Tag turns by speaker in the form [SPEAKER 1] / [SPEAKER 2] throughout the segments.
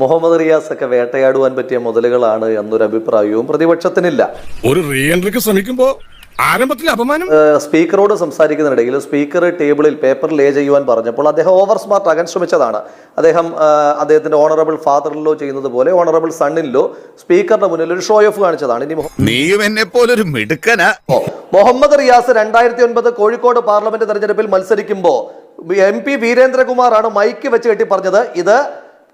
[SPEAKER 1] മുഹമ്മദ് റിയാസ് ഒക്കെ വേട്ടയാടുവാൻ പറ്റിയ മുതലുകളാണ് എന്നൊരു അഭിപ്രായവും പ്രതിപക്ഷത്തിനില്ല.
[SPEAKER 2] ഒരു റീഎൻട്രിക്ക് ശ്രമിക്കുമ്പോൾ ശ്രമിക്കുമ്പോ ആരംഭത്തിൽ അപമാനം?
[SPEAKER 1] സ്പീക്കറോട് സംസാരിക്കുന്നതിനിടയിൽ സ്പീക്കർ ടേബിളിൽ പേപ്പർ ലേ ചെയ്യുവാൻ പറഞ്ഞപ്പോൾ അദ്ദേഹം ഓവർ സ്മാർട്ട് ആകാൻ ശ്രമിച്ചതാണ്. അദ്ദേഹം അദ്ദേഹത്തിന്റെ ഓണറബിൾ ഫാദറിലോ ചെയ്യുന്നത് പോലെ ഓണറബിൾ സണ്ണിലോ സ്പീക്കറിന്റെ മുന്നിൽ ഒരു ഷോ ഓഫ് കാണിച്ചതാണ്. ഇനി
[SPEAKER 3] നീയും എന്നെ ഒരു മിടുക്കനാ
[SPEAKER 1] മുഹമ്മദ് റിയാസ് രണ്ടായിരത്തി ഒൻപത് കോഴിക്കോട് പാർലമെന്റ് തെരഞ്ഞെടുപ്പിൽ മത്സരിക്കുമ്പോൾ എം പി വീരേന്ദ്രകുമാറാണ് മൈക്ക് വെച്ച് കെട്ടി പറഞ്ഞത് ഇത്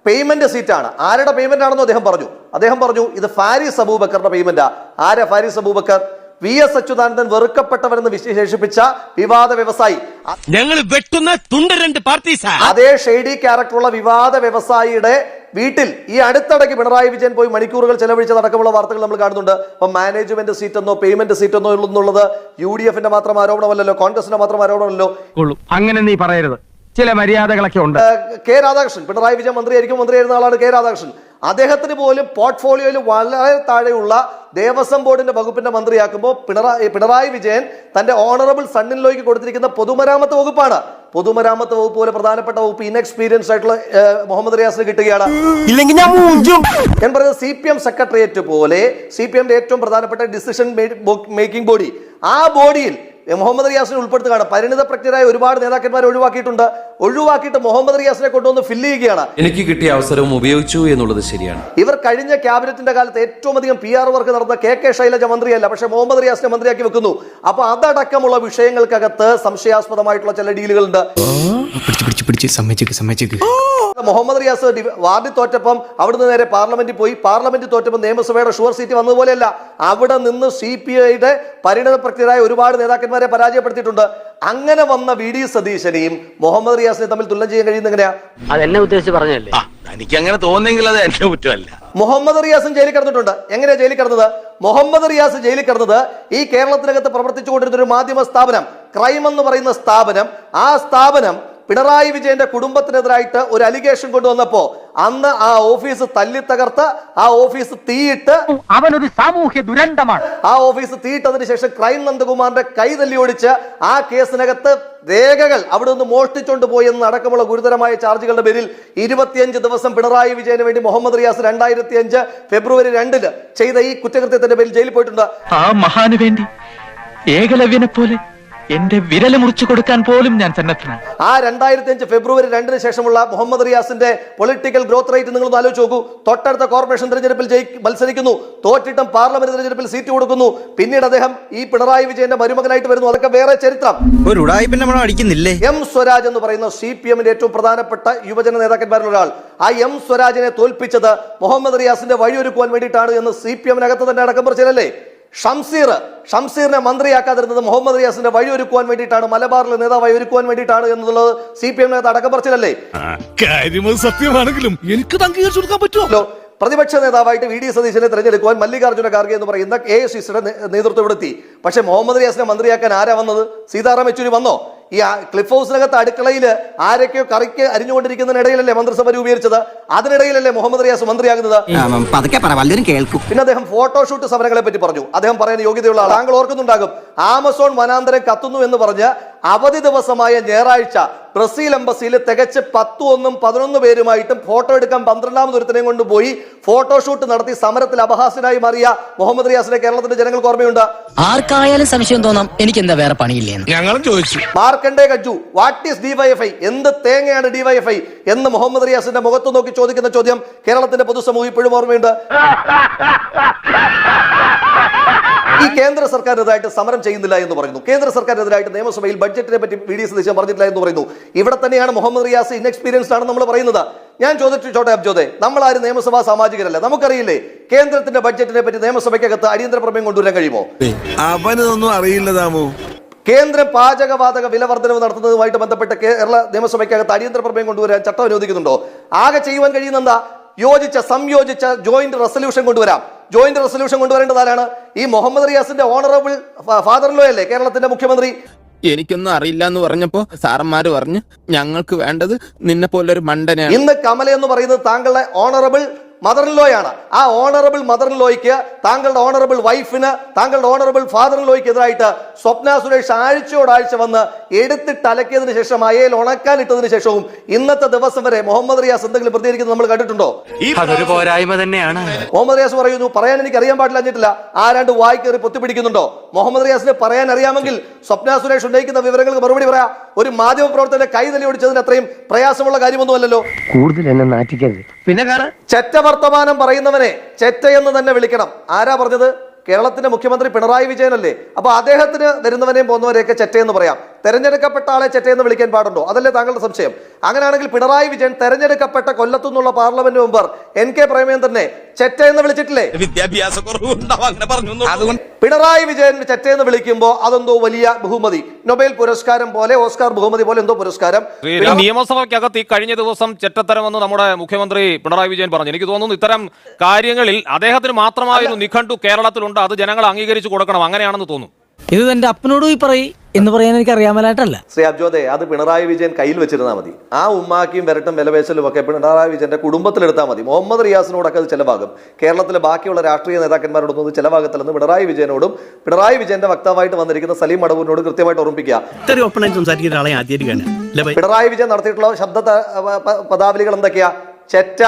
[SPEAKER 1] പേയ്മെന്റ് സീറ്റാണ് ആരുടെ പേയ്മെന്റ് ആണെന്നോ അദ്ദേഹം പറഞ്ഞു. അദ്ദേഹം പറഞ്ഞു ഇത് ഫാരിസ് അബൂബക്കറിന്റെ പേയ്മെന്റാ ആരാ ഫാരിസ് അബൂബക്കർ? വി എസ് അച്യുതാനന്ദൻ വെറുക്കപ്പെട്ടവരെന്ന് വിശേഷിപ്പിച്ച വിവാദ വ്യവസായി.
[SPEAKER 4] ഞങ്ങൾ വെട്ടുന്ന തുണ്ട് രണ്ട് പാർട്ടീസാ
[SPEAKER 1] അതേ ഷെയ്ഡി ക്യാരക്ടറുള്ള വിവാദ വ്യവസായിയുടെ വീട്ടിൽ ഈ അടുത്തിടയ്ക്ക് പിണറായി വിജയൻ പോയി മണിക്കൂറുകൾ ചെലവഴിച്ചതടക്കമുള്ള വാർത്തകൾ നമ്മൾ കാണുന്നുണ്ട്. അപ്പം മാനേജ്മെന്റ് സീറ്റ് എന്നോ പേയ്മെന്റ് സീറ്റ് എന്നോ എന്നുള്ളത് യു ഡി എഫിന്റെ മാത്രം ആരോപണമല്ലല്ലോ കോൺഗ്രസിന്റെ മാത്രം ആരോപണമല്ലോ
[SPEAKER 5] അങ്ങനെ നീ പറയരുത്. ചില മര്യാദകളൊക്കെ ഉണ്ട്.
[SPEAKER 1] കെ രാധാകൃഷ്ണൻ പിണറായി വിജയൻ മന്ത്രിയായിരിക്കും മന്ത്രിയായിരുന്ന ആളാണ് കെ രാധാകൃഷ്ണൻ. അദ്ദേഹത്തിന് പോലും പോർട്ട്ഫോളിയോയിൽ വളരെ താഴെയുള്ള ദേവസ്വം ബോർഡിന്റെ വകുപ്പിന്റെ മന്ത്രിയാക്കുമ്പോൾ പിണറായി പിണറായി വിജയൻ തന്റെ ഓണറബിൾ സണ്ണിലോയ്ക്ക് കൊടുത്തിരിക്കുന്ന പൊതുമരാമത്ത് വകുപ്പാണ്. പൊതുമരാമത്ത് വകുപ്പ് പോലെ പ്രധാനപ്പെട്ട വകുപ്പ് ഇൻഎക്സ്പീരിയൻസ് ആയിട്ടുള്ള മുഹമ്മദ് റിയാസിന് കിട്ടുകയാണ്.
[SPEAKER 5] ഇല്ലെങ്കിൽ ഞാൻ മൂഞ്ചും
[SPEAKER 1] ഞാൻ പറയുന്നത് സി പി എം സെക്രട്ടേറിയറ്റ് പോലെ സി പി എമ്മിന്റെ ഏറ്റവും പ്രധാനപ്പെട്ട ഡിസിഷൻ മേക്കിംഗ് ബോഡി ആ ബോഡിയിൽ മുഹമ്മദ് റിയാസിനെ ഉൾപ്പെടുത്തുകയാണ്. പരിണിത പ്രജ്ഞരായ ഒരുപാട് നേതാക്കന്മാരെ ഒഴിവാക്കിയിട്ടുണ്ട്. ഒഴിവാക്കിയിട്ട് മുഹമ്മദ് റിയാസിനെ കൊണ്ടുവന്ന് ഫില്ല് ചെയ്യുകയാണ്.
[SPEAKER 6] എനിക്ക് കിട്ടിയ അവസരവും ഉപയോഗിച്ചു എന്നുള്ളത് ശരിയാണ്.
[SPEAKER 1] ഇവർ കഴിഞ്ഞ ക്യാബിനറ്റിന്റെ കാലത്ത് ഏറ്റവും അധികം പി ആർ വർക്ക് നടന്ന കെ കെ ശൈലജ മന്ത്രിയല്ല പക്ഷേ മുഹമ്മദ് റിയാസിനെ മന്ത്രിയാക്കി വെക്കുന്നു. അപ്പൊ അതടക്കമുള്ള വിഷയങ്ങൾക്കകത്ത് സംശയാസ്പദമായിട്ടുള്ള ചില ഡീലുകളുണ്ട്
[SPEAKER 7] പിടിച്ച് പിടിച്ച് പിടിച്ച്. സമ്മതിച്ചു സമ്മതിച്ചേക്ക്.
[SPEAKER 1] മുഹമ്മദ് റിയാസ് വാർഡിൽ തോറ്റപ്പം അവിടുന്ന് നേരെ പാർലമെന്റിൽ പോയി. പാർലമെന്റിൽ തോറ്റപ്പം നിയമസഭയുടെ ഷുവർ സീറ്റ് വന്നതുപോലെയല്ല. അവിടെ നിന്ന് സി പി ഐയുടെ പരിണതപ്രജ്ഞരായ ഒരുപാട് നേതാക്കന്മാരെ പരാജയപ്പെടുത്തിയിട്ടുണ്ട്. അങ്ങനെ വന്ന വി ഡി സതീശനെയും മുഹമ്മദ് റിയാസിനെ തമ്മിൽ തുലനം ചെയ്യാൻ കഴിയുന്ന എങ്ങനെയാ?
[SPEAKER 4] അതെന്നെ ഉദ്ദേശിച്ച് പറഞ്ഞല്ലേ
[SPEAKER 3] എനിക്ക് അങ്ങനെ തോന്നുന്നെങ്കിൽ അത് എന്റെ കുറ്റമല്ല.
[SPEAKER 1] മുഹമ്മദ് റിയാസും ജയിലിൽ കിടന്നിട്ടുണ്ട്. എങ്ങനെയാ ജയിലിൽ കിടന്നത്? മുഹമ്മദ് റിയാസ് ജയിലിൽ കിടന്നത് ഈ കേരളത്തിനകത്ത് പ്രവർത്തിച്ചുകൊണ്ടിരുന്ന ഒരു മാധ്യമ സ്ഥാപനം ക്രൈം എന്ന് പറയുന്ന സ്ഥാപനം ആ സ്ഥാപനം പിണറായി വിജയന്റെ കുടുംബത്തിനെതിരായിട്ട് ഒരു അലിഗേഷൻ കൊണ്ടുവന്നപ്പോ അന്ന് ആ ഓഫീസ് തല്ലി തകർത്ത് ആ ഓഫീസ് തീയിട്ട്
[SPEAKER 5] അവനൊരു സാമൂഹ്യ ദുരന്തമാണ്.
[SPEAKER 1] ആ ഓഫീസ് തീയിട്ടതിന് ശേഷം ക്രൈം നന്ദകുമാറിന്റെ കൈ തല്ലി ഓടിച്ച് ആ കേസിനകത്ത് രേഖകൾ അവിടെ നിന്ന് മോഷ്ടിച്ചുകൊണ്ട് പോയി എന്ന് അടക്കമുള്ള ഗുരുതരമായ ചാർജുകളുടെ പേരിൽ ഇരുപത്തിയഞ്ച് ദിവസം പിണറായി വിജയന് വേണ്ടി മുഹമ്മദ് റിയാസ് രണ്ടായിരത്തി അഞ്ച് ഫെബ്രുവരി രണ്ടിൽ ചെയ്ത ഈ കുറ്റകൃത്യത്തിന്റെ പേരിൽ ജയിലിൽ പോയിട്ടുണ്ട്.
[SPEAKER 8] ആ മഹാന് വേണ്ടി ഏകലവ്യനെ പോലെ എന്റെ വിരൽ മുറിച്ചു കൊടുക്കാൻ പോലും ഞാൻ സന്നദ്ധനാണ്
[SPEAKER 1] ആ രണ്ടായിരത്തി അഞ്ച് ഫെബ്രുവരി രണ്ടിന് ശേഷമുള്ള മുഹമ്മദ് റിയാസിന്റെ പൊളിറ്റിക്കൽ ഗ്രോത്ത് റേറ്റ് നിങ്ങൾ ഒന്ന് ആലോചിച്ച് നോക്കൂ. തൊട്ടടുത്ത കോർപ്പറേഷൻ തെരഞ്ഞെടുപ്പിൽ ജയി മത്സരിക്കുന്നു. തോറ്റിട്ടും പാർലമെന്റ് തെരഞ്ഞെടുപ്പിൽ സീറ്റ് കൊടുക്കുന്നു. പിന്നീട് അദ്ദേഹം ഈ പിണറായി വിജയന്റെ മരുമകനായിട്ട് വരുന്നു. അതൊക്കെ വേറെ ചരിത്രം.
[SPEAKER 7] ഒരു ഉടായ്പിന്റെ മണം അടിക്കുന്നില്ലേ?
[SPEAKER 1] എം സ്വരാജ് എന്ന് പറയുന്ന സി പി എമ്മിന്റെ ഏറ്റവും പ്രധാനപ്പെട്ട യുവജന നേതാക്കന്മാരിൽ ഒരാൾ ആ എം സ്വരാജിനെ തോൽപ്പിച്ചത് മുഹമ്മദ് റിയാസിന്റെ വഴിയൊരുക്കുവാൻ വേണ്ടിയിട്ടാണ് എന്ന് സി പി എമ്മിനകത്ത് തന്നെ അടക്കം പറിച്ചല്ലേ ഷംസീർ ഷംസീറിനെ മന്ത്രിയാക്കാതിരുന്നത് മുഹമ്മദ് റിയാസിന്റെ വഴി ഒരുക്കുവാൻ വേണ്ടിയിട്ടാണ് മലബാറിലെ നേതാവായി ഒരുക്കുവാൻ വേണ്ടിയിട്ടാണ് എന്നുള്ളത് സി പി എമ്മിനകത്ത് അടക്കം പറിച്ചില്ലല്ലേ
[SPEAKER 2] സത്യമാണെങ്കിലും എനിക്ക് അംഗീകരിച്ചു കൊടുക്കാൻ പറ്റുമോ?
[SPEAKER 1] പ്രതിപക്ഷ നേതാവായിട്ട് വി ഡി സതീശനെ തെരഞ്ഞെടുക്കുവാൻ മല്ലികാർജുന ഖാർഗെ എന്ന് പറയുന്ന എ എസ് നേതൃത്വം എടുത്തി പക്ഷേ മുഹമ്മദ് റിയാസിനെ മന്ത്രിയാക്കാൻ ആരാ വന്നത്? സീതാറാം യെച്ചൂരി വന്നോ? ഈ ക്ലിഫ് ഹൗസിനകത്ത് അടുക്കളയിൽ ആരൊക്കെയോ കറിക്ക് അരിഞ്ഞുകൊണ്ടിരിക്കുന്നതിനിടയിലല്ലേ മന്ത്രിസഭ രൂപീകരിച്ചത്? അതിനിടയിലല്ലേ മുഹമ്മദ് റിയാസ് മന്ത്രിയാകുന്നത്?
[SPEAKER 7] കേൾക്കും.
[SPEAKER 1] പിന്നെ അദ്ദേഹം ഫോട്ടോഷൂട്ട് സമരങ്ങളെ പറ്റി പറഞ്ഞു. അദ്ദേഹം പറയുന്ന യോഗ്യതയുള്ള ആൾ താങ്കൾ ഓർക്കുന്നുണ്ടാകും ആമസോൺ വനാന്തരം കത്തുന്നു എന്ന് പറഞ്ഞ് അവധി ദിവസമായ ഞായറാഴ്ച ബ്രസീൽ എംബസിയിൽ തികച്ച് പത്തു ഒന്നും പതിനൊന്ന് പേരുമായിട്ടും ഫോട്ടോ എടുക്കാൻ പന്ത്രണ്ടാമത് കൊണ്ട് പോയി ഫോട്ടോഷൂട്ട് നടത്തി സമരത്തിൽ അപഹാസ്യനായി മാറിയ മുഹമ്മദ് റിയാസിനെ കേരളത്തിന്റെ ജനങ്ങൾക്ക് ഓർമ്മയുണ്ട്.
[SPEAKER 9] ആർക്കായാലും സംശയം തോന്നാം എനിക്ക് എന്താ വേറെ പണിയില്ലേ
[SPEAKER 2] ഞങ്ങളും ചോദിച്ചു.
[SPEAKER 1] Markandey Katju what is DYFI എന്ത് തേങ്ങയാണ് ഡിവൈഎഫ്ഐ എന്ന് മുഹമ്മദ് റിയാസിന്റെ മുഖത്ത് നോക്കി ചോദിക്കുന്ന ചോദ്യം കേരളത്തിന്റെ പൊതുസമൂഹം ഇപ്പോഴും ഓർമ്മയുണ്ട്. ഈ കേന്ദ്ര സർക്കാരിനെതിരായിട്ട് സമരം ചെയ്യുന്നില്ല എന്ന് പറയുന്നു. കേന്ദ്ര സർക്കാരിനെതിരായിട്ട് നിയമസഭയിൽ ബഡ്ജറ്റിനെ പറ്റി പി ഡി സതീശൻ പറഞ്ഞിട്ടില്ല എന്ന് പറയുന്നു. ഇവിടെ തന്നെയാണ് മുഹമ്മദ് റിയാസ് ഇൻഎക്സ്പീരിയൻസ്ഡ് ആണ് നമ്മൾ പറയുന്നത്. ഞാൻ ചോദിച്ചോട്ടെ അബ്ജോദെ നമ്മൾ ആരും നിയമസഭാ സാമാജികരല്ല? നമുക്കറിയില്ലേ കേന്ദ്രത്തിന്റെ ബഡ്ജറ്റിനെ പറ്റി നിയമസഭയ്ക്കകത്ത് അടിയന്തര പ്രമേയം കൊണ്ടുവരാൻ കഴിയുമോ?
[SPEAKER 3] അവനൊന്നും അറിയില്ല
[SPEAKER 1] കേന്ദ്രം പാചകവാതക വില വർധനവ് നടത്തുന്നതുമായിട്ട് ബന്ധപ്പെട്ട് കേരള നിയമസഭയ്ക്കകത്ത് അടിയന്തര പ്രമേയം കൊണ്ടുവരാൻ ചട്ടം അനുവദിക്കുന്നുണ്ടോ? ആകെ ചെയ്യുവാൻ കഴിയുന്ന എന്താ യോജിച്ച സംയോജിച്ച ജോയിന്റ് റെസൊല്യൂഷൻ കൊണ്ടുവരാം. ജോയിന്റ് റെസൊല്യൂഷൻ കൊണ്ടുവരേണ്ടത് ആരാണ്? ഈ മുഹമ്മദ് റിയാസിന്റെ ഓണറബിൾ ഫാദർ ലോ അല്ലേ കേരളത്തിന്റെ മുഖ്യമന്ത്രി?
[SPEAKER 8] എനിക്കൊന്നും അറിയില്ല എന്ന് പറഞ്ഞപ്പോ സാറന്മാര് പറഞ്ഞു ഞങ്ങൾക്ക് വേണ്ടത് നിന്നെ പോലൊരു മണ്ടനെ
[SPEAKER 1] ഇന്ന് കമല എന്ന് പറയുന്നത് താങ്കളുടെ ഓണറബിൾ മദർ ഇൻ ലോയാണ് ആ ഓണറബിൾ മദർ ഇൻ ലോയ്ക്ക് താങ്കളുടെ ഓണറബിൾ വൈഫിന് താങ്കളുടെ ഓണറബിൾ ഫാദർ ഇൻ ലോയ്ക്ക് എതിരായിട്ട് സ്വപ്ന സുരേഷ് ആഴ്ചയോടാഴ്ച വന്ന് എടുത്തിട്ട് അലക്കിയതിന് ശേഷം അയയിൽ ഉണക്കാൻ ഇട്ടതിന് ശേഷവും ഇന്നത്തെ ദിവസം വരെ മുഹമ്മദ് റിയാസ് എന്തെങ്കിലും പ്രതികരിക്കുന്നത് നമ്മൾ കണ്ടിട്ടുണ്ടോ?
[SPEAKER 4] അതൊരു പോരായ്മ തന്നെയാണ്.
[SPEAKER 1] മുഹമ്മദ് റിയാസ് പറയുന്നു പറയാൻ എനിക്ക് അറിയാൻ പാടില്ല എന്നിട്ടില്ല. ആരാണ്ട് വായി കയറി പൊത്തിപ്പിടിക്കുന്നുണ്ടോ മുഹമ്മദ് റിയാസിന് പറയാൻ അറിയാമെങ്കിൽ സ്വപ്ന സുരേഷ് ഉന്നയിക്കുന്ന വിവരങ്ങൾക്ക് മറുപടി പറയാ. ഒരു മാധ്യമ പ്രവർത്തകന്റെ കൈ ഓടിച്ചതിന് അത്രയും പ്രയാസമുള്ള കാര്യമൊന്നുമല്ലല്ലോ.
[SPEAKER 5] കൂടുതൽ എന്നെ പിന്നെ ചെറ്റവർ
[SPEAKER 1] ചെറ്റ വർത്തമാനം പറയുന്നവനെ ചെറ്റ എന്ന് തന്നെ വിളിക്കണം. ആരാ പറഞ്ഞത്? കേരളത്തിന്റെ മുഖ്യമന്ത്രി പിണറായി വിജയനല്ലേ? അപ്പൊ അദ്ദേഹത്തിന് വരുന്നവനെയും പോകുന്നവരെയൊക്കെ ചെറ്റ എന്ന് പറയാം. തെരഞ്ഞെടുക്കപ്പെട്ട ആളെ ചെറ്റ എന്ന് വിളിക്കാൻ പാടുണ്ടോ? അതല്ലേ താങ്കളുടെ സംശയം. അങ്ങനെയാണെങ്കിൽ പിണറായി വിജയൻ തെരഞ്ഞെടുക്കപ്പെട്ട കൊല്ലത്തു നിന്നുള്ള പാർലമെന്റ് മെമ്പർ എൻ കെ പ്രേമേന്ദ്രനെ ചെറ്റ എന്ന് വിളിച്ചിട്ടില്ലേ?
[SPEAKER 3] വിദ്യാഭ്യാസ അങ്ങനെ പറഞ്ഞു അതുകൊണ്ട്
[SPEAKER 1] പിണറായി വിജയൻ ചെറ്റയെന്ന് വിളിക്കുമ്പോൾ അതെന്തോ വലിയ ബഹുമതി. നൊബേൽ പുരസ്കാരം പോലെ ഓസ്കാർ ബഹുമതി പോലെ എന്തോ പുരസ്കാരം.
[SPEAKER 10] ശ്രീ നിയമസഭയ്ക്കകത്ത് ഈ കഴിഞ്ഞ ദിവസം ചെറ്റത്തരമെന്ന് നമ്മുടെ മുഖ്യമന്ത്രി പിണറായി വിജയൻ പറഞ്ഞു. എനിക്ക് തോന്നുന്നു ഇത്തരം കാര്യങ്ങളിൽ അദ്ദേഹത്തിന് മാത്രമായൊരു നിഘണ്ടു കേരളത്തിലുണ്ട്. അത് ജനങ്ങൾ അംഗീകരിച്ചു കൊടുക്കണം. അങ്ങനെയാണെന്ന് തോന്നുന്നു.
[SPEAKER 9] ഇത് തന്റെ അപ്പനോട് പോയി പറയും എന്ന് പറയാൻ എനിക്ക് അറിയാമലായിട്ടല്ല.
[SPEAKER 1] ശ്രീ അബ്ജോദെ അത് പിണറായി വിജയൻ കയ്യിൽ വെച്ചിരുന്നാൽ മതി. ആ ഉമ്മാക്കിയും വരട്ടും വിലപേശലും ഒക്കെ പിണറായി വിജയന്റെ കുടുംബത്തിലെടുത്താൽ മതി. മുഹമ്മദ് റിയാസിനോടൊക്കെ അത് ചിലവാകും. കേരളത്തിലെ ബാക്കിയുള്ള രാഷ്ട്രീയ നേതാക്കന്മാരോടൊന്നും അത് ചിലവാകത്തില്ലെന്ന് പിണറായി വിജയനോടും പിണറായി വിജയന്റെ വക്താവായിട്ട് വന്നിരിക്കുന്ന സലീം മടവൂരിനോട് കൃത്യമായിട്ട് ഓർമ്മിക്കുക പിണറായി വിജയൻ നടത്തിയിട്ടുള്ള ശബ്ദ പദാവലികൾ എന്തൊക്കെയാ? ചെറ്റ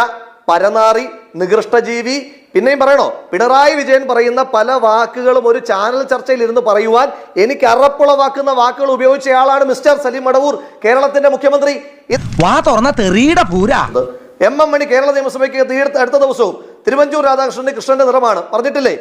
[SPEAKER 1] പരനാറി നികൃഷ്ടജീവി. പിന്നെയും പറയണോ? പിണറായി വിജയൻ പറയുന്ന പല വാക്കുകളും ഒരു ചാനൽ ചർച്ചയിൽ ഇരുന്ന് പറയുവാൻ എനിക്ക് അറപ്പുളവാക്കുന്ന വാക്കുകൾ ഉപയോഗിച്ചയാളാണ് മിസ്റ്റർ സലീം മടവൂർ കേരളത്തിന്റെ മുഖ്യമന്ത്രി.
[SPEAKER 5] വാ തുറന്ന തെറിയുടെ പൂരാ.
[SPEAKER 1] എം എം മണി കേരള നിയമസഭയ്ക്ക് തീർത്ത അടുത്ത ദിവസവും തിരുവഞ്ചൂർ രാധാകൃഷ്ണന്റെ കൃഷ്ണന്റെ നിറമാണ്. പറഞ്ഞിട്ടില്ലേ?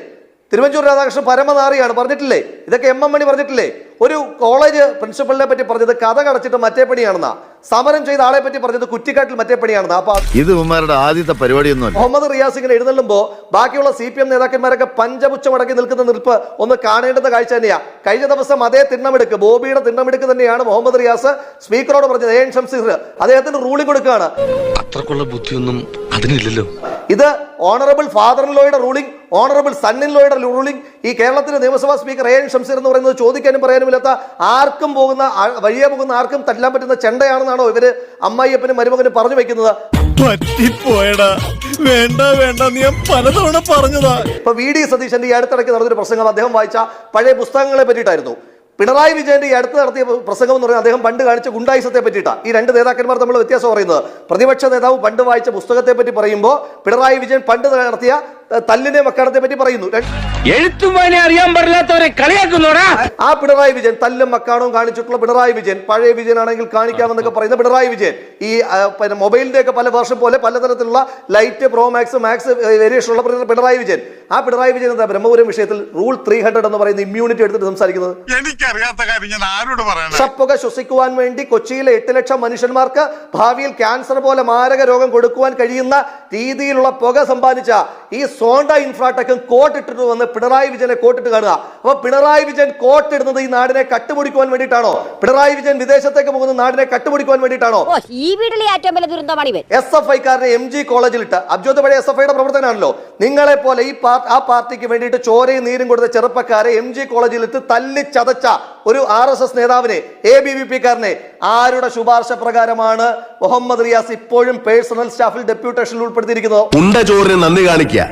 [SPEAKER 1] തിരുവഞ്ചൂർ രാധാകൃഷ്ണൻ പരമനാറിയാണ്. പറഞ്ഞിട്ടില്ലേ? ഇതൊക്കെ എം എം മണി പറഞ്ഞിട്ടില്ലേ? ഒരു കോളേജ് പ്രിൻസിപ്പളിനെ പറ്റി പറഞ്ഞത് കഥ കടച്ചിട്ട് മറ്റേ പണിയാണെന്നാ. സമരം ചെയ്ത ആളെ പറ്റി പറഞ്ഞത് കുറ്റിക്കാട്ടിൽ മറ്റേ പണിയാണെന്നാ. അപ്പൊ
[SPEAKER 3] ഇത് ഉമ്മാരുടെ ആദ്യത്തെ പരിപാടിയൊന്നും
[SPEAKER 1] മുഹമ്മദ് റിയാസ് ഇങ്ങനെ എഴുന്നള്ളുമ്പോ ബാക്കിയുള്ള സി പി എം നേതാക്കന്മാരൊക്കെ പഞ്ചപുച്ഛമടക്കി നിൽക്കുന്ന നിൽപ്പ് ഒന്ന് കാണേണ്ടുന്ന കാഴ്ച തന്നെയാ. കഴിഞ്ഞ ദിവസം അതേ തിണ്ണമെടുക്ക് ബോബിയുടെ തിണ്ണമെടുക്ക് തന്നെയാണ് മുഹമ്മദ് റിയാസ് സ്പീക്കറോട് പറഞ്ഞത് എ എൻ ഷംസീർ അദ്ദേഹത്തിന് റൂളിംഗ് കൊടുക്കുകയാണ്.
[SPEAKER 6] അത്രക്കുള്ള ബുദ്ധിയൊന്നും അതിനില്ലല്ലോ.
[SPEAKER 1] ഇത് ഓണറബിൾ ഫാദർ ഇൻ ലോയുടെ റൂളിംഗ് ഓണറബിൾ സൺ ഇൻ ലോയുടെ റൂളിംഗ് ഈ കേരളത്തിലെ നിയമസഭാ സ്പീക്കർ എ എൻ ഷംസീർ എന്ന് പറയുന്നത് ചോദിക്കാനും പറയാനുമില്ലാത്ത ആർക്കും പോകുന്ന വഴിയെ പോകുന്ന ആർക്കും തല്ലാൻ പറ്റുന്ന ചെണ്ടയാണെന്നാണോ ഇവർ അമ്മായിയപ്പനും മരുമകനും പറഞ്ഞു വെക്കുന്നത്?
[SPEAKER 2] പറ്റിപ്പോയടാ. വേണ്ട വേണ്ട. നീ പലതവണ പറഞ്ഞതാ.
[SPEAKER 1] ഇപ്പൊ വി ഡി സതീശന്റെ ഈ അടുത്തിടയ്ക്ക് നടന്നൊരു പ്രസംഗം അദ്ദേഹം വായിച്ച പഴയ പുസ്തകങ്ങളെ പറ്റിയിട്ടായിരുന്നു. പിണറായി വിജയന്റെ ഈ അടുത്ത് നടത്തിയ പ്രസംഗം എന്ന് പറയുന്നത് അദ്ദേഹം പണ്ട് കാണിച്ച ഗുണ്ടായുസത്തെ പറ്റിയിട്ടാണ്. ഈ രണ്ട് നേതാക്കന്മാർ തമ്മിലുള്ള വ്യത്യാസം പറയുന്നത്. പ്രതിപക്ഷ നേതാവ് പണ്ട് വായിച്ച പുസ്തകത്തെ പറ്റി പറയുമ്പോൾ പിണറായി വിജയൻ പണ്ട് നടത്തിയ തല്ലിനെ മക്കാടത്തെ പറ്റി പറയുന്നു.
[SPEAKER 5] എഴുത്തും അറിയാൻ പറ്റാത്തവരെ കളിയാക്കുന്നോടാ
[SPEAKER 1] ആ പിണറായി വിജയൻ തല്ലും മക്കാണും കാണിച്ചിട്ടുള്ള പിണറായി വിജയൻ പഴയ വിജയൻ ആണെങ്കിൽ കാണിക്കാമെന്നൊക്കെ പറയുന്ന പിണറായി വിജയൻ. ഈ പിന്നെ മൊബൈലിന്റെ ഒക്കെ പല വർഷം പോലെ പലതരത്തിലുള്ള lite pro max max variation ഉള്ള പിണ- പിണറായി വിജയൻ. ആ പിണറായി വിജയൻ എന്താ ബ്രഹ്മപുരം വിഷയത്തിൽ റൂൾ ത്രീ ഹൺഡ്രഡ് എന്ന് പറയുന്ന ഇമ്മ്യൂണിറ്റി എടുത്തിട്ട് സംസാരിക്കുന്നത്?
[SPEAKER 3] എനിക്കറിയാത്ത കാര്യം ഞാൻ ആരോട് പറയണം?
[SPEAKER 1] ശ്വസിക്കുവാൻ വേണ്ടി കൊച്ചിയിലെ എട്ട് ലക്ഷം മനുഷ്യന്മാർക്ക് ഭാവിയിൽ ക്യാൻസർ പോലെ മാരക രോഗം കൊടുക്കുവാൻ കഴിയുന്ന രീതിയിലുള്ള പുക സമ്പാദിച്ച ഈ സോണ്ട ഇൻഫ്രാടെക്കും കോട്ടിട്ടിട്ട് വന്ന് പിണറായി വിജയനെ കോട്ടിട്ട് കാണുക. അപ്പൊ പിണറായി വിജയൻ കോട്ടിടുന്നത് ഈ നാടിനെ കട്ടുപിടിക്കുവാൻ വേണ്ടിയിട്ടാണോ? പിണറായി വിജയൻ വിദേശത്തേക്ക് പോകുന്ന നാടിനെ കട്ടുപിടിക്കുവാൻ വേണ്ടിയിട്ടാണോ?
[SPEAKER 11] ഈ വീട്ടിലെ ഏറ്റവും വലിയ ദുരന്തമാണ് ഇവൻ
[SPEAKER 1] എസ് എഫ് ഐക്കാരനെ എം ജി കോളേജിലിട്ട് അബ്ജോത് പഴയ എസ് എഫ് ഐയുടെ പ്രവർത്തനാണല്ലോ നിങ്ങളെ പോലെ ഈ പാർ- ആ പാർട്ടിക്ക് വേണ്ടിയിട്ട് ചോരയും നീരും കൊടുത്ത ചെറുപ്പക്കാരെ എം ജി കോളേജിലിട്ട് തല്ലി ചതച്ച ഒരു ആർ എസ് എസ് നേതാവിനെ എ ബി വി പി കാരനെ ആരുടെ ശുപാർശ പ്രകാരമാണ് മുഹമ്മദ് റിയാസ് ഇപ്പോഴും പേഴ്സണൽ സ്റ്റാഫിൽ ഡെപ്യൂട്ടേഷനിൽ ഉൾപ്പെടുത്തിയിരിക്കുന്നത്?
[SPEAKER 3] ഉണ്ട ചോറിന് നന്ദി കാണിക്കുക.